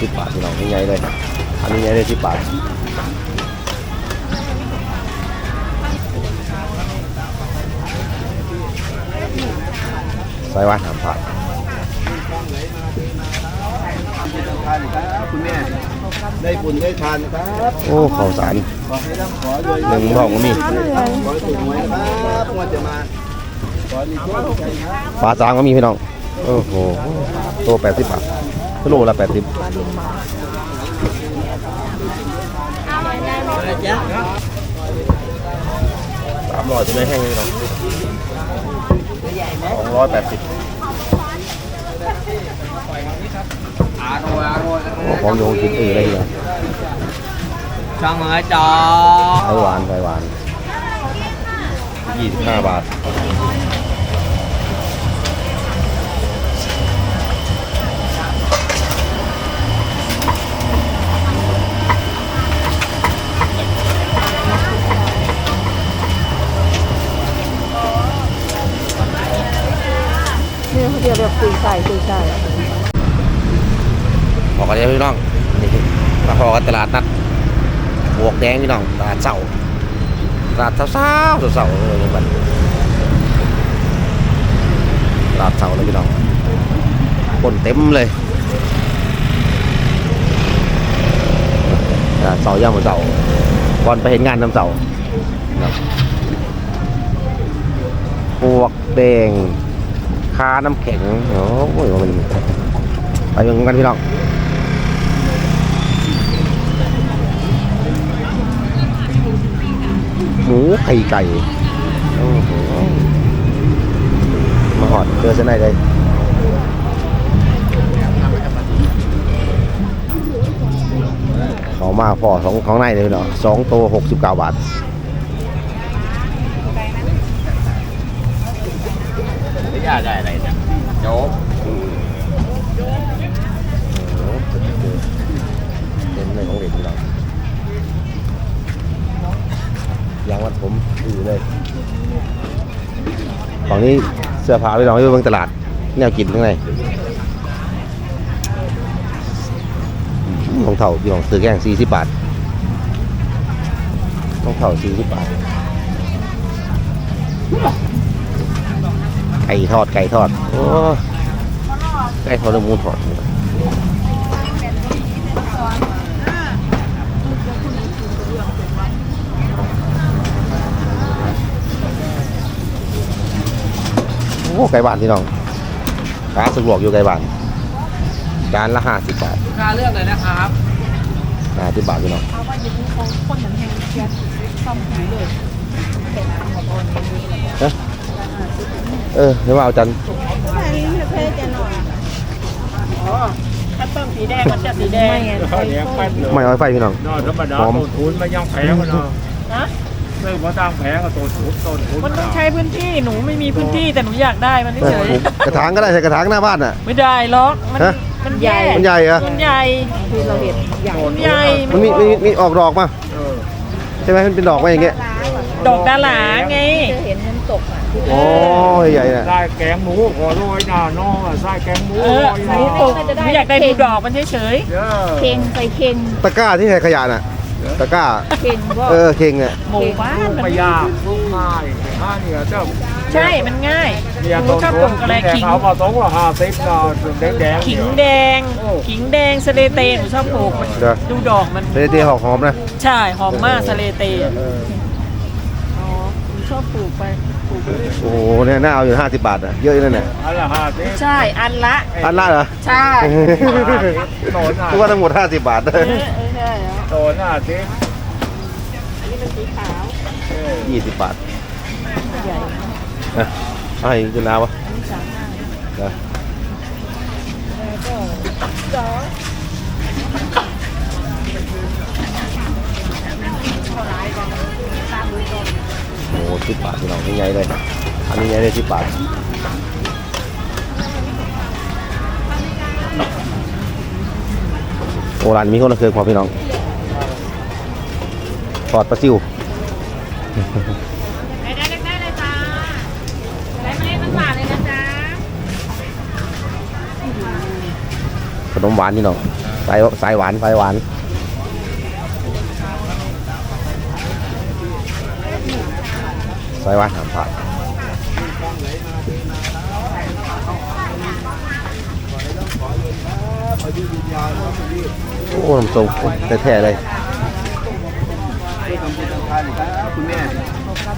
สิบบาทพี่น้องนี่ใหญ่เลย อันนี้ใหญ่เลยสิบบาทใส่ว่าหามผักทานครับคุณแม่ได้บุญได้ทานครับ โอ้ข้าวสารขอให้ร่ำขอรวยหนึ่งบอกว่ามีขอให้ถูกหวยนะครับงวดจะมาขอให้มีโชคใจครับปลาจางก็มีพี่น้อง โอ้โห ตัวแปดสิบบาทกิ โลละแปดสิบสามร้อยจะได้แห้งเลยพี่น้องสองร้อยแปดสิบอาโรยอาโรยของโยงกินเอออะไรอย่างช่างเอ้ยจอไต้หวานไต้หวานยี่สิบห้าบาท นี่เขาเรียกแบบคุยใส่คุยใส่บอกกันเลยพี่น้องนี่มาพอกันตลาดนัดบวกแดงพี่น้องตลาดเสาตลาดเสาเสาเสาเลยยังบันตลาดเสาเลยพี่น้องคนเต็มเลยตลาดเสาย่างบนเสาก่อนไปเห็นงานน้ำเสาครับบวกแดง คาน้ำแข็งโอ้ยมันไปเบิ่งกันพี่น้องหมูไข่ไก่มาหอดเจอเส้นไหนเลยเขามาพอสองของในเลยเนาะสองตัวหกสิบเก้าบาท ไม่อ ยาได้อะไรเนี่ยโจ๊กเต็มเลยของเด็กเรายางวัดผมอยู่เลยของนี้เสื้อผ้าไปลองไปเบิ่งตลาด แนวกินข้างในของเถ่าพี่ของซื้อแกงสี่สิบบาทของเถ่าสี่สิบบาท ไก่ทอดไก่ทอดโอ้ไก่ทอดแล้วหมูทอดโอ้ไก่บ้านพี่น้องขาสะดวกอยู่ไก่บ้านจานละห้าสิบบาทค่าเลือกเลยนะครับห้าสิบบาทพี่น้องเอาว่าอยู่ที่เขาคนมันแห้งเชียร์ซ่อมผีเลยเป็นน้ำหมดอ่อนนี้เลยฮะ เออเดี๋ยวมาเอาจันใช่เพศจะหน่อยอ๋อถ้าต้มสีแดงมันจะสีแดงไงไฟต้มไม่เอาไฟพี่น้องนอนธรรมดาหอมต้นทุนไม่ยังแพงกันเนาะฮะซื้อมาตั้งแพงก็ต้นทุนต้นทุนมันต้องใช้พื้นที่หนูไม่มีพื้นที่แต่หนูอยากได้มันเอเฉอยกระถางก็ได้ใส่กระถางหน้าบ้านน่ะๆไม่ได้หรอกมันฮะมันแย่มันใหญ่เหรอมันใหญ่ที่เราเห็นใหญ่มันใหญ่มันมีมีมีออกดอกมาเออใช่ไหมมันเป็นดอกมาอย่างเงี้ยดอกดาหลาไงจะเห็นน้ำตกอะ โอ้ใหญ่ๆน่ะไส้แกงหมูขอโรยหน้าน้องอะไส้แกงหมูเออโรยหหนูน้าปลูกหนูอยากได้ดูดอกมันเฉยเยอะเค็งใส่เค็งตะกร้าที่ใส่ขยะน่ะตะกร้าเค็งก็เออเข่งเนี่ยๆหมู่บ้านลูกมันไม่ยากลูกง่ายห้าเนี่ยเจ้าใช่มันง่ายเนี่ยหนูต้นชอบปทุลูนกอะไรแกขิงเขามาสองว่าห้าสิบก็แดงแดงขิงแดงโอ้ขิงแดงสะเลเตหนูชอบปลูกมันเดี๋ยวดูดอกมันเตะเตะหอกหอมนะใช่หอมมากสะเลเตเอออ๋อหนู ชอบปลูกไปปลูกไปเรื่อยโอ้โหเนี่ยน่าเอาอยู่ห้าสิบบาทอะเยอะอยู่นั่นน่ะอันละห้าสิบใช่อันละอันละเหรอใช่โตหน้าทุกว่าทั้งหมดห้าสิบบาทเออเออใช่แล้วโตหน้าสิอันนี้เป็นสีขาวเออยี่สิบบาทใหญ่อะเอาให้จุนาวะอันนี้สามห้าเดี๋ยวสองโอ้โห สิบบาทพี่น้องนี่ไงเลยอันนี้ไงเลยสิบบาทโอ้ร้านมีคนละเครื่องพอพี่น้องทอดปลาซิวได้ได้ได้เลยจ้าได้ไม่ได้ตั้งบาทเลยนะจ๊ะขนมหวานพี่น้องเสายสายหวานสายหวานายหวานหามผ่านอายุยืนยาวนะครับพี่โอ้น้ำส้มแท้ๆเลยได้ทำบุญทำทานนะครับคุณแม่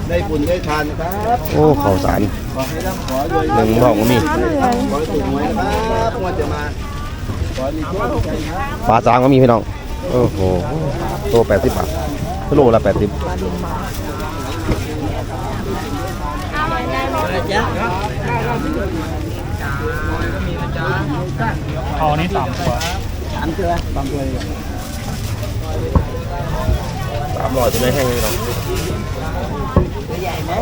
ได้บุญได้ทานนะครับ โอ้ข้าวสารขอให้ร่ำขอรวยหนึ่งบอกว่ามีขอให้ถูกหวยนะครับงวดจะมาขอให้มีโชคมีชัยครับปลาจางก็มีพี่น้อง โอ้โห ตัวแปดสิบบาทโลละแปดสิบ เอานี่สามตัวสามตัวสามตัวเลยสามร้อยตัวนี้แห้งพี่น้อง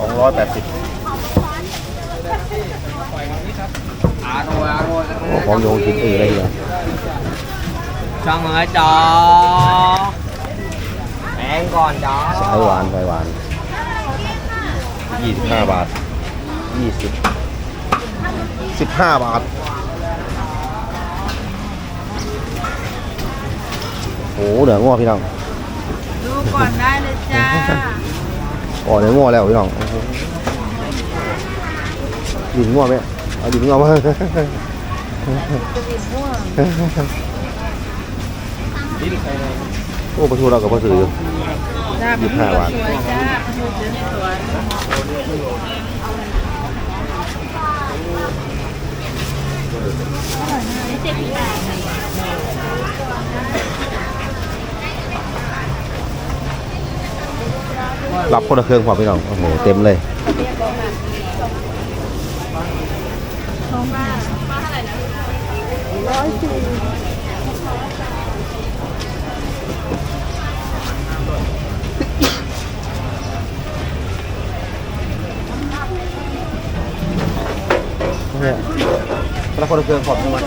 สองร้อยแปดสิบโอ้พร้อมโยงกินอื่นอะไรอย่าง cho người cho mẹ còn cho สายหวานสายหวาน ยี่สิบห้าบาทยี่สิบสิบห้าบาท โอ้โหเหนือง้อพี่น้องดูก่อนได้เลยจ้าอ๋อเหนือง้อแล้วพี่น้องโอ้โหดินง้อไหมเอาดินง้อมาโอ้ประตูเรากับประตูอยู่ จ้ายี่สิบห้าบาทสวยจ้าดูสวยรับคนละเครื่องพอพี่น้องโอ้โหเต็มเลย เนี่ยรับคนละเครื่องพอพี่น้อง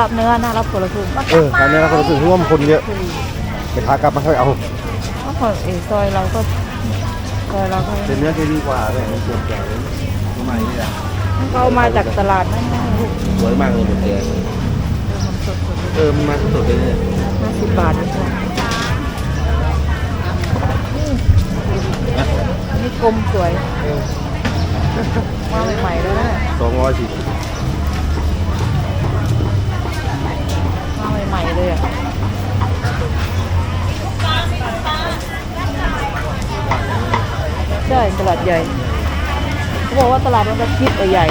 รับเนื้อนะรับผลไม้เออตอนนี้เราคนละเครื่องเพราะว่ามันคนเยอะไปขากลับมาค่อยเอาก็ขอเออซอยเราก็ซอยเราก็เป็นเนื้อที่ดีกว่าเลยเสียบใหญ่เลยทำไมนี่ล่ะเขามาจากตลาดนั่นนะลูกสวยมากเลยหมดเลยเออมันมาสดๆเลยเนี่ยห้าสิบบาทเองจ้ะ นี่กลมสวยมาใหม่ๆแล้วนะสองร้อยสี่สิบมาใหม่ๆเลยอะใช่ตลาดใหญ่เขาบอกว่าตลาดมันจะคิดใหญ่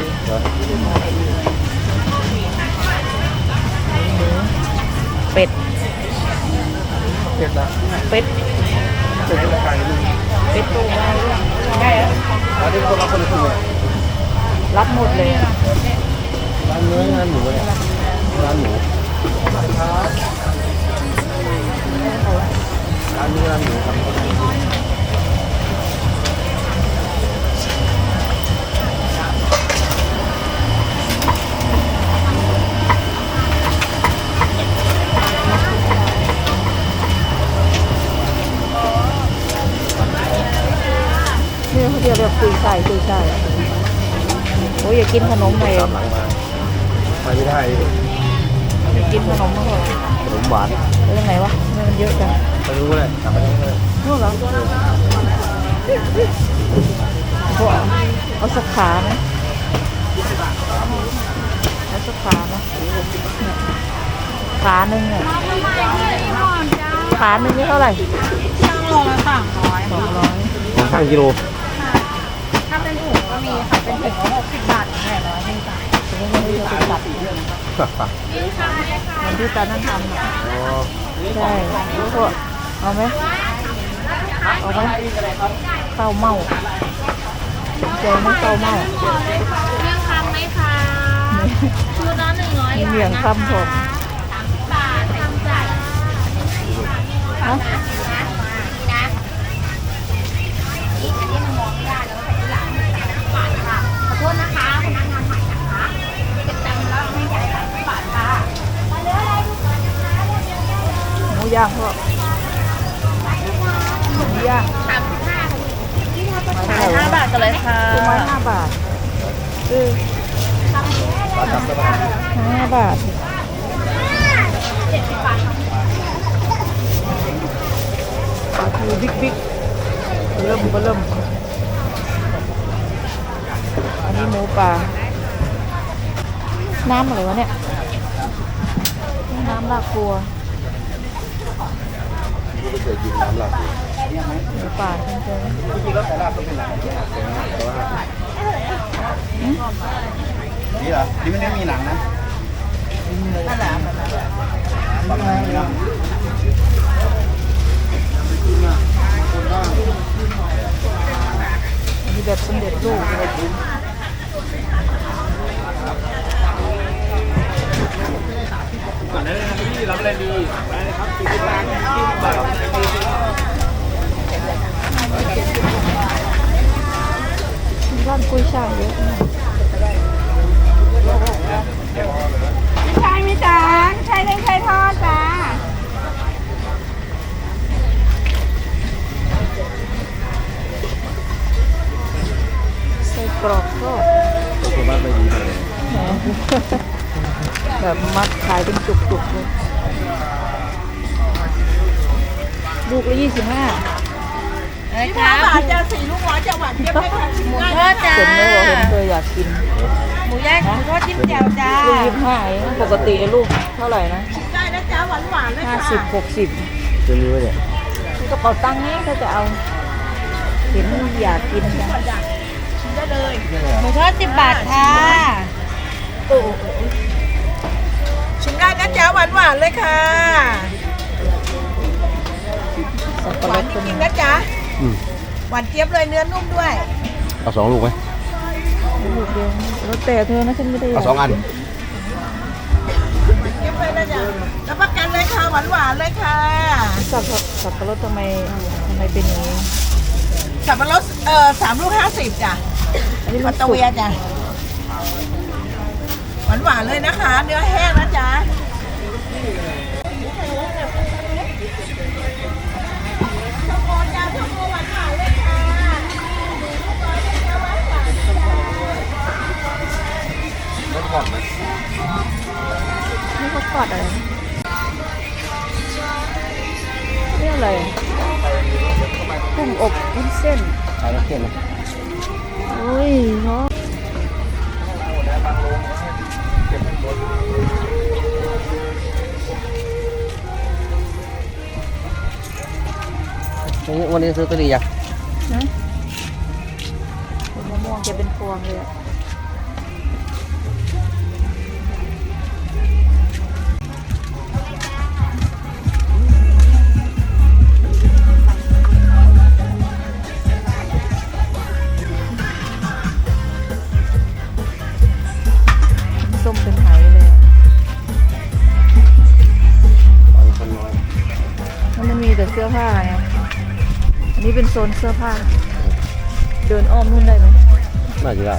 เป็ดเผ็ดละเป็ดเผ็ดละไก่นึง เป็ดตัวใหญ่ใหญ่อะอันนี้คนรับคนละครึ่งเลยรับหมดเลยร้านเนื้องานหมูเนี่ยร้านหมูร้านเนื้อร้านหมูครับ เขาเรียกแบบคุยใส่คุยใส่โอ้ยอย่ากินขนมไปตามหลังมาไปไม่ได้ดิอย่ากินขนมมาก่อนขนมหวานแล้วยังไงวะทำไมมันเยอะจังไปรู้เลยกลับไปรู้เลยนู่นเหรอพวกเอาสักขาไหมเอาสักขาไหมขาหนึ่งเนี่ยขาหนึ่งนี่เท่าไหร่ช่างโลละสามร้อยสองร้อยของข้างกิโล ถ้าเป็นถุงก็มีค่ะ เป็นถุงละหกสิบบาทแค่ร้อยหนึ่งจ้ะถึงไม่ได้จะไปตัดเหมือนที่ตานั่นทำอะใช่พวกเอาไหมเอาไหมข้าเม่าใจไหมข้าเมาเรื่องคำไหมคะชุดละหนึ่งร้อยมีเหวี่ยงคำผมบาททำจ่าย ย่างพวกหมูย่างสามสิบห้าไม้ห้าบาทกันเลยค่ะตัวไม้ห้าบาทเออห้าบาทปลาทูบิ๊กบิ๊กเริ่มเริ่มอันนี้หมูป่าน้ำอะไรวะเนี่ย น้ำลากบัว ไม่เคยกินน้ำหลับหมูป่าจริงจริงๆแล้วแต่ลาบก็เป็นหนังนี่เหรอที่ไม่ได้มีหนังนะนั่นแหละนั่นแหละๆอันนี้แบบสำเร็จรูปก่อนได้เลยครับพี่รับอะไรดีได้เลยครับสี่สิบบาทยี่สิ บ้านกุ้ยช่ายเยอะมากใช่ไหมจ๊ะใช่เลยใช่ทอดจ้าไส้กรอกทอดตัวบ้านไม่ดีเลยแหมแบบมัดขายเป็นจุกๆเลยลูกละยี่สิบห้า พี่พาบาทจะสี่ลูกร้อยจะหวานเจี๊ยบไหมคะหมูทอดจ้าเห็นไหมว่าเห็นเคยอยากกินหมูย่างหมูทอดจิ้มแจ่วจ้าลูกยี่สิบห้าเองปกติลูกเท่าไหร่นะได้นะจ๊ะหวานหวานๆเลยห้าค่ะสิบหกสิบจะมีไหมเนี่ยกระเป๋าตังค์นี่ถ้าจะเอาเห็นอยากกินจังได้เลยหมูทอดสิบบาทค่ะชิมได้นะจ๊ะหวานหวานๆเลยค่ะ หวานเจี๊ยบเลยเนื้อนุ่มด้วย เอาสองลูกไหมลูกเดียวแล้วแต่เธอนะฉันไม่ได้ยากเอาสองอันเจี๊ยบเลยนะจ๊ะรับประกันเลยค่ะหวานหวานๆเลยค่ะสับสับปะรดทำไมทำไมเป็นอย่างนี้สับปะรดเอ่อสามลูกห้าสิบจ้ะอันนี้ปัมัตนตะสุกเวียจ้ะหวานหวานๆเลยนะคะ เนื้อแห้งนะจ๊ะ นี่เขากอดอะไรนะนี่อะไรกุ้งอบวุ้นเส้นใส่แล้วเก็บเลยอุ้ยเนาะวันนี้ซื้อตัวดีอะนะผลมะม่วงจะเป็นพวงเลยอะ โซนเสื้อผ้า เดินอ้อมนู่นได้ไหมน่าจะได้